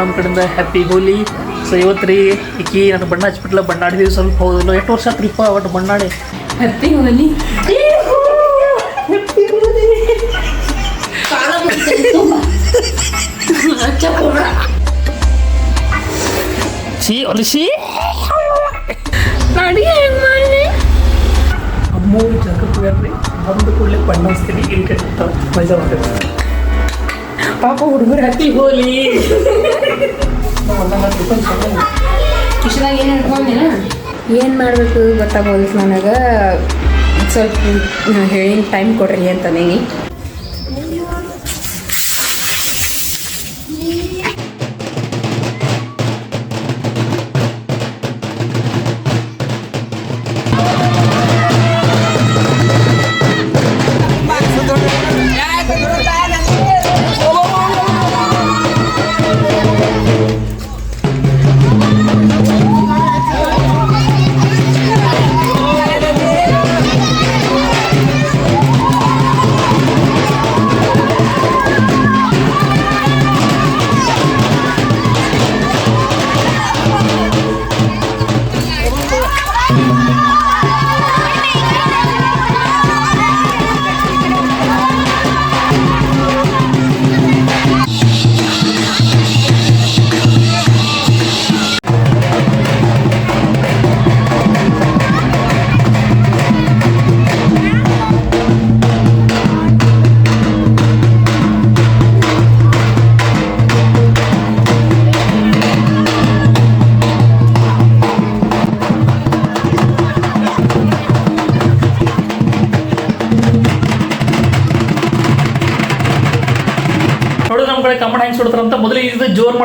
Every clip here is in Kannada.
ನಮ್ಮ ಕಡೆಯಿಂದ ಹ್ಯಾಪಿ ಹೋಲಿ ಸೊ ಇವತ್ತು ರೀ ಈಕಿ ನನ್ನ ಬಣ್ಣ ಹಚ್ಬಿಟ್ಲ ಬಣ್ಣ ಆಡಿದೀವಿ ಸ್ವಲ್ಪ ಹೌದಿಲ್ಲ ಎಷ್ಟು ವರ್ಷ ಆತ್ರಿಪ್ಪ ಒಟ್ಟು ಬಣ್ಣ ಆಡಿ? ಹ್ಯಾಪಿ ಹೋಲಿ ಕಾಲ ಬಿಡ್ತೈತೆ ತುಂಬ. ಹಚ್ಚಕ್ ಹೋಗ್ಬೇಡ. ಸಿ ಒಲಿಸಿ ಅಡಿಗೆ ಹೆಂಗ್ ಮಾಡಿ ಅಮ್ಮೂ ಜಾಗಕ್ಕೆ ಹೋಗ್ಯಾರ್ರಿ ಬಂದು ಕೂಡಲೇ ಬಣ್ಣ ಹಚ್ತೀನಿ. ಇಲ್ಲಿ ಕಟ್ಟಿರ್ತಾವೆ ಮಜಾ ಬರ್ತೈತೆ ಪಾಪ ಹುಡುಗರು ಹತ್ತಿ ಹೋಲಿ. ಕಿಶದಾಗ ಏನು ಹಿಡ್ಕೊಂಡಿನ ಏನು ಮಾಡಬೇಕು ಗೊತ್ತಾಗೋದಿಲ್ಲ ನನಗೆ. ಸ್ವಲ್ಪ ಹೇಳಿನ ಟೈಮ್ ಕೊಡ್ರಿ ಅಂತ ನೋಡಿ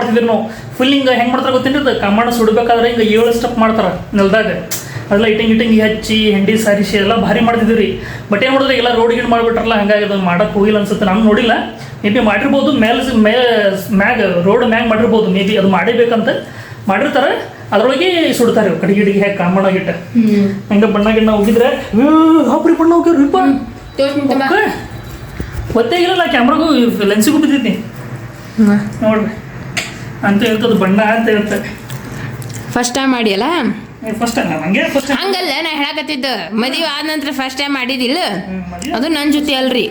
ಮಾಡ್ತಿದ್ರು ನಾವು. ಫುಲ್ ಹಿಂಗೆ ಹೆಂಗೆ ಮಾಡ್ತಾರೆ ಗೊತ್ತೇನ್ರಿ ಅದು? ಕಮ್ಮಣ ಸುಡ್ಬೇಕಾದ್ರೆ ಹಿಂಗೆ ಏಳು ಸ್ಟೆಪ್ ಮಾಡ್ತಾರೆ ನೆಲದಾಗ. ಅದೆಲ್ಲ ಇಟ್ಟಿಂಗ್ ಇಟ್ಟಿಂಗ್ ಹಚ್ಚಿ ಹೆಂಡಿ ಸಾರಿಸಿ ಎಲ್ಲ ಭಾರಿ ಮಾಡ್ತಿದ್ವಿ ರೀ ಬಟ್ ಏನು ಮಾಡಿದ್ರೆ ಎಲ್ಲ ರೋಡ್ ಗಿಡ್ ಮಾಡಿಬಿಟ್ರಲ್ಲ ಹಂಗಾಗಿ ಅದು ಮಾಡಕ್ಕೆ ಹೋಗಿಲ್ಲ ಅನ್ಸುತ್ತೆ. ನಾನು ನೋಡಿಲ್ಲ. ಮೇ ಬಿ ಮಾಡಿರ್ಬೋದು ಮೇಲ್ ಮೇ ಮ್ಯಾಗ ರೋಡ್ ಮ್ಯಾಗ ಮಾಡಿರ್ಬೋದು. ಮೇ ಬಿ ಅದು ಮಾಡೇಬೇಕಂತ ಮಾಡಿರ್ತಾರೆ. ಅದ್ರೊಳಗೆ ಸುಡ್ತಾರೆ ಕಡಿಗೆ ಗಿಡಿಗೆ ಹೇಗೆ ಕಾಮಣ್ಣ ಗಿಟ್ಟ ಹಂಗೆ ಬಣ್ಣ ಗಿಣ್ಣ ಹೋಗಿದ್ರೆ ಹಾಪ್ರಿ ಬಣ್ಣ ಹೋಗಿ ರೀಪ. ಗೊತ್ತೇ ಇಲ್ಲ ನಾ ಕ್ಯಾಮ್ರಾಗೂ ಲೆನ್ಸಿಗೂ ಬಿದ್ದಿದ್ದೀನಿ ನೋಡ್ರಿ. ಅಂತ ಹೇಳ್ತದ್ದು ಬಣ್ಣ ಅಂತ ಇರ್ತದೆ ಫಸ್ಟ್ ಟೈಮ್ ಮಾಡಿಯಲ್ಲ? ಫಸ್ಟ್ ಟೈಮ್ ನನಗೆ ಫಸ್ಟ್ ಟೈಮ್ ಹಂಗಲ್ಲ ನಾ ಹೇಳಕತ್ತಿದ್ದ. ಮದುವೆ ಆದ ನಂತರ ಫಸ್ಟ್ ಟೈಮ್ ಮಾಡಿದಿಲ್ಲ. ಅದು ನನ್ನ ಜೊತೆ ಅಲ್ರಿ.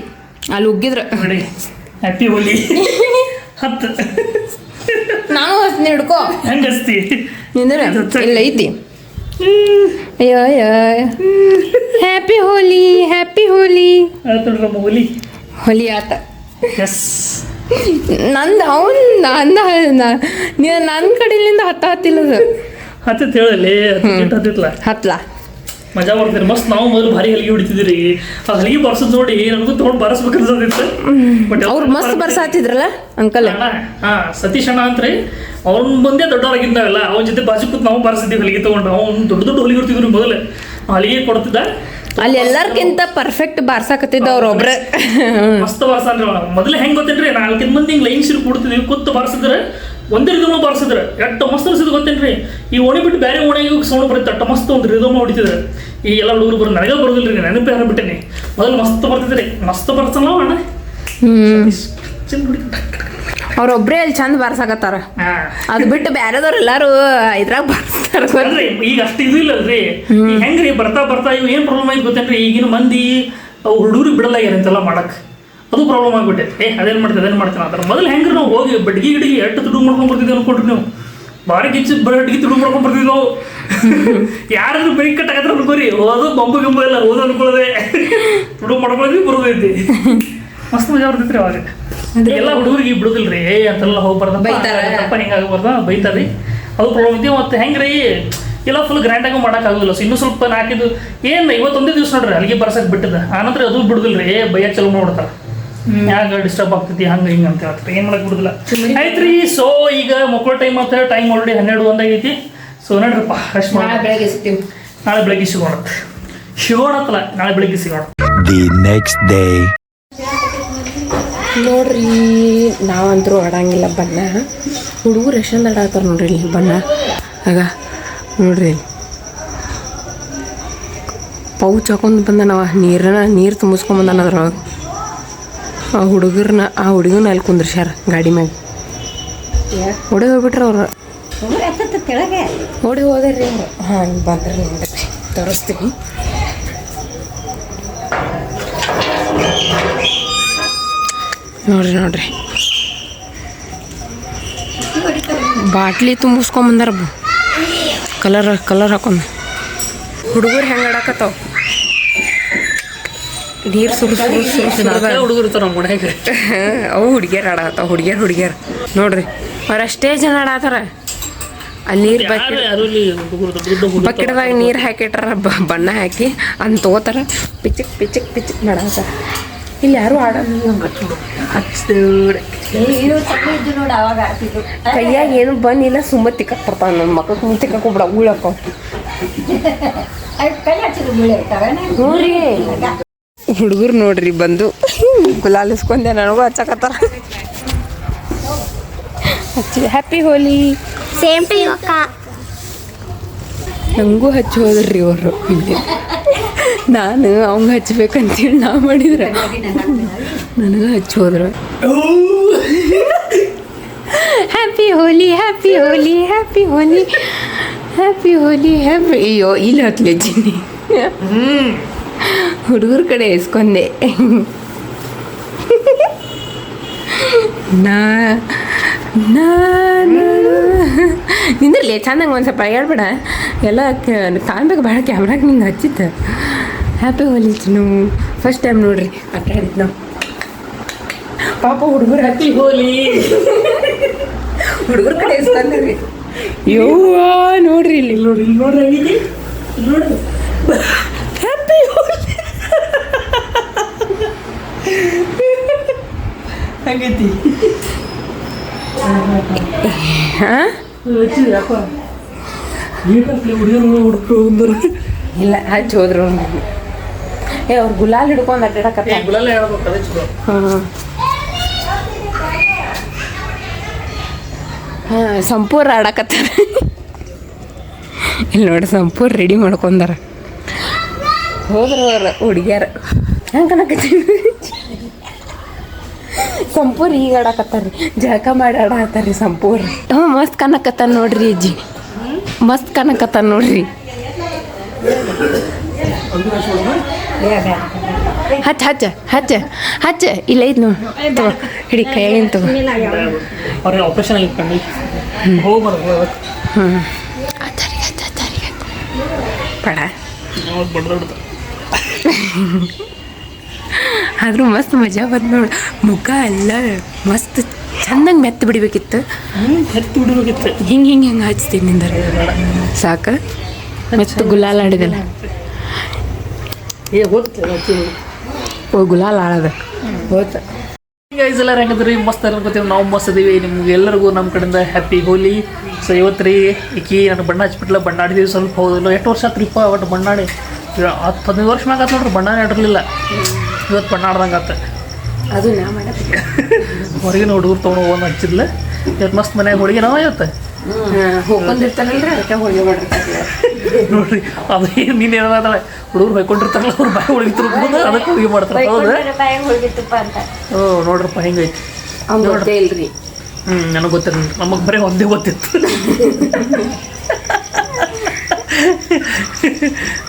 ಅಲ್ಲಿ ಉಗ್ಗಿದ್ರು. ನೋಡಿ ಹ್ಯಾಪಿ ಹೋಲಿ ಹತ್ತು. ನಾನು ಹಸ್ತೀನಿ ಹಿಡ್ಕೋ. ಹೆಂಗೆ ಹಸ್ತಿ? ನಿಂದ್ರ? ಇಲ್ಲ ಐತಿ. ಅಯ್ಯೋ ಅಯ್ಯೋ. ಹ್ಯಾಪಿ ಹೋಲಿ ಹ್ಯಾಪಿ ಹೋಲಿ ಹೋಲಿ ಹೋಲಿ ಆತ. ಎಸ್ ನಂದು ಅವನ್ ನಂದ ನೀನು ನನ್ನ ಕಡೆಯಿಂದ ಹತ್ತ ಹತ್ತಿಲ್ಲ ಹತ್ತಿತ್ತು ಹೇಳಲಿ ಹತ್ತಿತ್ತಲ್ಲ ಹತ್ತಲ ಮಜಾ ಮಾಡ್ತೀರಿ ಮಸ್ತ್ ನಾವು ಮೊದಲು ಭಾರಿ ಹಲಿಗೆ ಹೊಡಿತಿದ್ರಿ. ಆ ಹಲಿಗೆ ಬರ್ಸೋದು ನೋಡಿ ನನಗೂ ತೊಗೊಂಡು ಬರಸ್ಬೇಕು ಅನ್ಸೋದಿತ್ತು. ಬಟ್ ಅವ್ರು ಮಸ್ತ್ ಬರ್ಸಾತಿದ್ರಲ್ಲ ಅಂಕಲ್? ಹಾ ಸತೀಶ್ ಅಣ್ಣ ರೀ ಅವ್ನ ಬಂದೇ ದೊಡ್ಡವರಾಗಿದ್ದಾವೆಲ್ಲ ಅವನ ಜೊತೆ ಬಾಜು ಕೂತ್ ನಾವು ಬರ್ಸಿದ್ದೀವಿ ಹಲಿಗೆ ತೊಗೊಂಡು. ಅವ್ನು ದೊಡ್ಡ ದೊಡ್ಡ ಹೊಲಿಗೆ ಇರ್ತಿದ್ರು ಮೊದಲು. ಹಲಿಗೆ ಕೊಡ್ತಿದ್ದ. ಅಲ್ಲಿ ಎಲ್ಲರ್ಕಿಂತ ಪರ್ಫೆಕ್ಟ್ ಬಾರ್ಸಾಕತ್ತಿದ್ದ ಅವ್ರೊಬ್ರ ಮಸ್ತ್ ಬಾರ್ಸನ್ರಿ ಅಂದ್ರೆ ಮೊದಲು ಹೆಂಗ್ ಗೊತ್ತೇನ್ರಿ ನಾಲ್ಕಿನ ಮಂದಿ ಹಿಂಗ್ ಲೈನ್ ಸಿರ್ ಕೊಡ್ತಿದ್ವಿ ಕುತ್ತು ಬಾರ್ಸಿದ್ರೆ ಒಂದೇ ರಿದಮ ಬಾರ್ಸಿದ್ರೆ. ಎಷ್ಟು ಮಸ್ತ್ ಅನ್ಸಿದ್ ಗೊತ್ತೇನ್ರಿ? ಈ ಓಣಿ ಬಿಟ್ಟು ಬೇರೆ ಓಣಿಗೆ ಸೌಂಡ್ ಬರುತ್ತೆ ಅಟ್ಟ ಮಸ್ತ್ ಒಂದು ರಿದಮ ಹೊಡಿತಿದ್ರೆ. ಈ ಎಲ್ಲ ಹುಡುಗರು ಬರೋ ನನಗೆ ರೀ ನೆನಪೇ ಯಾರು ಬಿಟ್ಟೇನಿ. ಮೊದಲು ಮಸ್ತ್ ಬರ್ತಿದ್ರಿ. ಮಸ್ತ್ ಬರ್ತಾನಲ್ಲ ಅವ ಅಣ್ಣ. ಹ್ಮ್. ಅವ್ರೊಬ್ರೇ ಅಲ್ಲಿ ಚಂದ ಬಾರ್ಸಾಕತ್ತಾರ. ಅದ್ ಬಿಟ್ಟು ಬ್ಯಾರೆದವ್ರು ಎಲ್ಲಾರು ಇದ್ರಾಗ ಬಾರ್ಸ್ತಾರ ಅಲ್ರಿ ಈಗ ಅಷ್ಟು ಇದು ಇಲ್ಲಲ್ರಿ. ಹೆಂಗ್ರಿ ಬರ್ತಾ ಬರ್ತಾ ಇವು ಏನು ಪ್ರಾಬ್ಲಮ್ ಆಯ್ತು ಗೊತ್ತೇನ್ರಿ? ಈಗಿನ ಮಂದಿ ಅವು ಹುಡುಗರಿಗೆ ಬಿಡಲ್ಲ ಅಂತೆಲ್ಲ ಮಾಡಕ್. ಅದು ಪ್ರಾಬ್ಲಮ್ ಆಗಿಬಿಟ್ಟೈತಿ. ಏ ಅದೇನ್ ಮಾಡ್ತೀನಿ ಅದೇನ್ ಮಾಡ್ತೀನಿ ಅಂತಾರೆ. ಮೊದಲು ಹೆಂಗ್ರಿ ನಾವು ಹೋಗಿ ಬಡ್ಗಿ ಗಿಡಿಗೆ ಎಷ್ಟು ದುಡ್ಡು ಮಾಡ್ಕೊಂಡ್ ಬರ್ತಿದ್ದೆ ಅನ್ಕೊಂಡ್ರಿ ನೀವು. ಬಾರಿ ಕಿಚ್ಚು ಬಡ್ಗಿ ದುಡ್ಡು ಮಾಡ್ಕೊಂಡ್ ಬರ್ತಿದ್ವಿ ನಾವು. ಯಾರಾದ್ರೂ ಬೈಕ್ ಕಟ್ಟಾಕತ್ರ ಅನ್ಕೋರಿ. ಓದು ಬೊಂಬು ಗಿಂಬು ಎಲ್ಲ ಓದು ಅನ್ಕೊಳ್ಳೋದೆ ದುಡ್ಡು ಮಾಡ್ಕೊಳ್ಳೋದ್ವಿ ಬರೋದೈತಿ. ಮಸ್ತ್ ಮಜಾ ಬರ್ತೈತ್ರಿ ಅವಾಗ. ಎಲ್ಲ ಹುಡುಗರಿಗೆ ಬಿಡುದಿಲ್ರಿ ಏ ಅಂತೆಲ್ಲ ಹೋಗ್ಬಾರ್ದಪ್ಪ ಬೈತಾರ. ತಪ್ಪ ಹಿಂಗಾಗಬಾರ್ದ ಬೈತಾರ್ರಿ ಅದು ಪ್ರಾಬ್ಲಮ್ ಐತಿ ಮತ್ತೆ ಹೆಂಗ್ರಿ ಎಲ್ಲ ಫುಲ್ ಗ್ರ್ಯಾಂಡಾಗಿ ಮಾಡೋಕ್ಕಾಗೋದಿಲ್ಲ. ಸೊ ಇನ್ನೂ ಸ್ವಲ್ಪ ನಾಲ್ಕಿದು ಏನ್ ಇವತ್ತೊಂದೇ ದಿವಸ ನೋಡ್ರಿ ಅಲ್ಲಿಗೆ ಬರ್ಸಕ್ ಬಿಟ್ಟದ ಆನಂತರ ಅದು ಬಿಡುದಿಲ್ರಿ ಏ ಬೈಯಕ್ಕೆ ಚಲೋ ನೋಡ್ತಾರ. ಯಾಕ ಡಿಸ್ಟರ್ಬ್ ಆಗ್ತೈತಿ ಹಂಗೆ ಹಿಂಗೆ ಅಂತ ಹೇಳ್ತಾರೆ. ಏನು ಮಾಡಕ್ ಬಿಡುದಿಲ್ಲ. ಆಯ್ತ್ರಿ ಸೊ ಈಗ ಮಕ್ಕಳ ಟೈಮ್ ಅಂತ ಟೈಮ್ ಆಲ್ರೆಡಿ ಹನ್ನೆರಡು ಒಂದಾಗೈತಿ ಸೊ ನೋಡ್ರಪ್ಪ ರಶ್ ನಾಳೆ ಮಾಡಿ ಬೆಳಗ್ಗೆ ಸಿಗ್ತೀವಿ. ನಾಳೆ ಬೆಳಗ್ಗೆ ಸಿಗೋಣ ಸಿಗೋಣತ್ತಲ್ಲ ನಾಳೆ ಬೆಳಗ್ಗೆ ಸಿಗೋಣ. The next day. ನೋಡ್ರಿ ನಾವಂತರೂ ಆಡಂಗಿಲ್ಲ ಬಣ್ಣ. ಹುಡುಗರು ಎಷ್ಟೊಂದು ಆಡಾತಾರೆ ನೋಡ್ರಿ ಇಲ್ಲಿ ಬಣ್ಣ. ಆಗ ನೋಡ್ರಿ. ಪೌಚ್ ಹಾಕೊಂಡು ಬಂದನವ ನೀರನ್ನ ನೀರು ತುಂಬಿಸ್ಕೊಂಡ್ ಬಂದಾನ ಅದ್ರೊಳಗೆ. ಆ ಹುಡುಗರನ್ನ ಆ ಹುಡುಗನ ಅಲ್ಲಿ ಕುಂದ್ರಸ್ಯಾರ ಗಾಡಿ ಮ್ಯಾಗ. ಓಡಿ ಹೋಗ್ಬಿಟ್ರು ಅವ್ರು. ಓಡಿ ಹೋದ್ರಿ ಹಾಂ ಬಂದ್ರಿ ನೋಡ್ರಿ. ನೋಡ್ರಿ ನೋಡ್ರಿ. ಬಾಟ್ಲಿ ತುಂಬಿಸ್ಕೊಂಬಂದಾರ ಕಲರ್ ಕಲರ್ ಹಾಕೊಂಡು. ಹುಡುಗರು ಹೆಂಗೆ ಆಡಾಕತ್ತಾವ ನೀರು ಸುರು ಸುರು ಸುರು ಹುಡುಗರು ನಮ್ಮ ಮನ್ಯಾಗ. ಅವು ಹುಡುಗಿಯರು ಆಡತ್ತಾವ ಹುಡುಗಿಯರು ಹುಡುಗಿಯರು. ನೋಡ್ರಿ ಅವ್ರಷ್ಟೇ ಜನ ಆಡಾತಾರ ಅಲ್ಲಿ ನೀರು ಬಕೆಟ್ ಬಕೆಟ್ದಾಗ ನೀರು ಹಾಕಿಟ್ರ ಬಣ್ಣ ಹಾಕಿ ಅಂತ ತಗೋತಾರ ಪಿಚಕ್ ಪಿಚಕ್ ಪಿಚಕ್ ಮಾಡ ಇಲ್ಲಿ ಯಾರು ಆಡೋದಿಲ್ಲ ಕೈಯಾಗ ಏನು ಬಂದಿಲ್ಲ ಸುಮ್ಮ ತಿಕ್ಕಕ್ ಬರ್ತಾವ ನನ್ನ ಮಕ್ಕಳು ತಿಕ್ಕಕ್ ಬಿಡ ಉಳ್ಳಕ್ಕ ಅದ್ ಕೈ ಹಚ್ಚಿದ್ರು ಬೀಳೆ ಇರ್ತಾವೆ ನೋಡ್ರಿ ಹುಡುಗರು ನೋಡ್ರಿ ಬಂದು. ಗುಲಾಲಿಸ್ಕೊಂಡೆ ನನಗೂ ಹಚ್ಚಕತ್ತಾರ. ಹಚ್ಚಿ ಹ್ಯಾಪಿ ಹೋಲಿ ಸೇಮ್ ಟು ಅಕ್ಕ. ನನಗೂ ಹಚ್ಚಿ ಹೋದ್ರಿ ಅವರು ಇಲ್ಲಿ ನಾನು ಅವಂಗ ಹಚ್ಬೇಕಂತೇಳಿ ನಾ ಮಾಡಿದ್ರೆ. ನನಗೆ ಹಚ್ಚಿ ಹೋದ್ರು. Happy Holi happy Holi happy Holi happy Holi happy ಅಯ್ಯೋ, ಇಲ್ಲಿ ಹತ್ಲಿದ್ದೀನಿ ಹುಡುಗರ ಕಡೆ ಇಸ್ಕೊಂಡೆ ನಾ ನಾನು ನಿಂದ್ರಲಿ? ಚಂದಂಗೆ ಒಂದು ಸ್ವಲ್ಪ ಹೇಳ್ಬೇಡ. ಎಲ್ಲ ಕಾಣ್ಬೇಕು ಭಾಳ ಕ್ಯಾಮ್ರಾಗ ನಿಂಗೆ ಹಚ್ಚಿತ್ತು happy Holi Chinnu. First time ನೋಡ್ರಿ. ಆಟ ಆಡಿದ್ ನಾವು. ಪಾಪ ಹುಡುಗರು ಹತ್ತಿ ಹೋಲಿ ಹುಡುಗರ ಕಡೆ ಇಸ್ಕೊಂಡ್ರಿ ಯವ್ವ ನೋಡ್ರಿ ಇಲ್ಲಿ ನೋಡ್ರಿ ಇಲ್ಲಿ ನೋಡ್ರಿ ನೋಡ್ರಿ. ಹ್ಯಾಪಿ ಹಂಗೈತಿ. ಹಾಂ ಹುಡುಗರು ಹುಡುಗರು ಇಲ್ಲ ಹಚ್ಚಿ ಹೋದ್ರು. ಏ ಅವ್ರು ಗುಲಾಲ್ ಹಿಡ್ಕೊಂಡು ಅಡ್ಡಾಡಕತ್ತ? ಗುಲಾಲ ಹೇಳ್ಬೇಕು ಅದೇ ಚಲೋ. ಹಾಂ. ಸಂಪೂರ್ ಆಡಕತ್ತಾರ. ಇಲ್ಲಿ ನೋಡಿ ಸಂಪೂರ್ ರೆಡಿ ಮಾಡ್ಕೊಂಡಾರ. ಹೋದ್ರು ಅವ್ರ ಹುಡುಗಿಯಾರ. ಹೆಂಗೆ ಕನಕತ್ತೀವಿ ಸಂಪೂರ್ ಈಗ ಆಡಕತ್ತಾರ. ಜಳಕ ಮಾಡಿ ಆಡಕತ್ತಾರ ಸಂಪೂರ್. ಹ್ಞೂ ಮಸ್ತ್ ಕನಕತ್ತಾನ ನೋಡ್ರಿ ಅಜ್ಜಿ. ಮಸ್ತ್ ಕನಕತ್ತಾನ ನೋಡ್ರಿ. ಹಚ್ಚ ಹಚ್ಚ ಹಚ್ಚ ಹಚ್ಚ. ಇಲ್ಲ ಐತ್ ನೋಡಿ ತಗೋ ಹಿಡಿ ಕೈಯಾಗಿನ ತಗೋ. ಅವ್ರಿಗೆ ಆಪ್ರೇಷನ್ ಹ್ಞೂ ಹಚ್ಚರಿ ಪಡ. ಆದ್ರೂ ಮಸ್ತ್ ಮಜಾ ಬಂತು ನೋಡಿ. ಮುಖ ಎಲ್ಲ ಮಸ್ತ್ ಚಂದಂಗೆ ಮೆತ್ತ ಬಿಡ್ಬೇಕಿತ್ತು. ಹಿಂಗ್ ಹಿಂಗ್ ಹಿಂಗ್ ಹಿಂಗೆ ಹಿಂಗೆ ಹಚ್ತೀನಿ ನಿಂದರ. ಸಾಕ? ಗುಲಾಲ್ ಆಡಿದಲ್ಲ. ಏ ಓ ಗುಲಾಲ್ ಆಡದ ಹೋತ ಗೈಸ್ ಎಲ್ಲರೂ ಹೆಂಗದ್ರಿ ಮಸ್ತ್ ಅನ್ಕೋತೀವಿ ನಾವು ಮಸ್ತ್ ಇದೀವಿ ನಿಮ್ಗೆ ಎಲ್ಲರಿಗೂ ನಮ್ಮ ಕಡೆಯಿಂದ ಹ್ಯಾಪಿ ಹೋಲಿ ಸೊ ಇವತ್ತು ರೀ ಈಕಿ ನನಗೆ ಬಣ್ಣ ಹಚ್ಬಿಟ್ಲ. ಬಣ್ಣ ಆಡಿದೀವಿ ಸ್ವಲ್ಪ ಹೋದಿಲ್ಲ ಎಷ್ಟು ವರ್ಷ ಆತ್ರಿಪ್ಪ ಒಟ್ಟು ಬಣ್ಣ ಆಡಿ. ಹತ್ತು ಹದಿನೈದು ವರ್ಷ ಮ್ಯಾಗ ಆತ್ ನೋಡ್ರಿ. ಬಣ್ಣ ಆಡಿರಲಿಲ್ಲ. ಇವತ್ತು ಬಣ್ಣ ಆಡ್ದಂಗೆ ಆತ. ಅದು ಹೊರಗಿನ ಹುಡುಗರು ತೊಗೊಂಡು ಹೋಗೋಣ ಹಚ್ಚಿದ್ಲ. ಇವತ್ತು ಮಸ್ತ್ ಮನ್ಯಾಗ ಹೋಳಿಗೆ ನಾವ ಇವತ್ತು? ಹೋಗ್ಕೊಂಡಿರ್ತಾರಲ್ರಿ ಅದಕ್ಕೆ ಹೋಗಿ ನೋಡ್ರಿ ಅದು ಏನು ನೀನು ಹುಡುಗರು ಹೊಯ್ಕೊಂಡಿರ್ತಾರಲ್ಲ ಅವ್ರು ಬಾಯಿ ಅದಕ್ಕೆ ಮಾಡ್ತಾರೆ ಹೌದು? ನೋಡ್ರಪ್ಪ ಹೆಂಗೈತಿ? ನೋಡ್ರಿ ಗೊತ್ತೇ ಇಲ್ರಿ. ಹ್ಞೂ ನನಗೆ ಗೊತ್ತಿರಲಿಲ್ಲ ನಮಗೆ ಬರೀ ಒಂದೇ ಗೊತ್ತಿತ್ತು.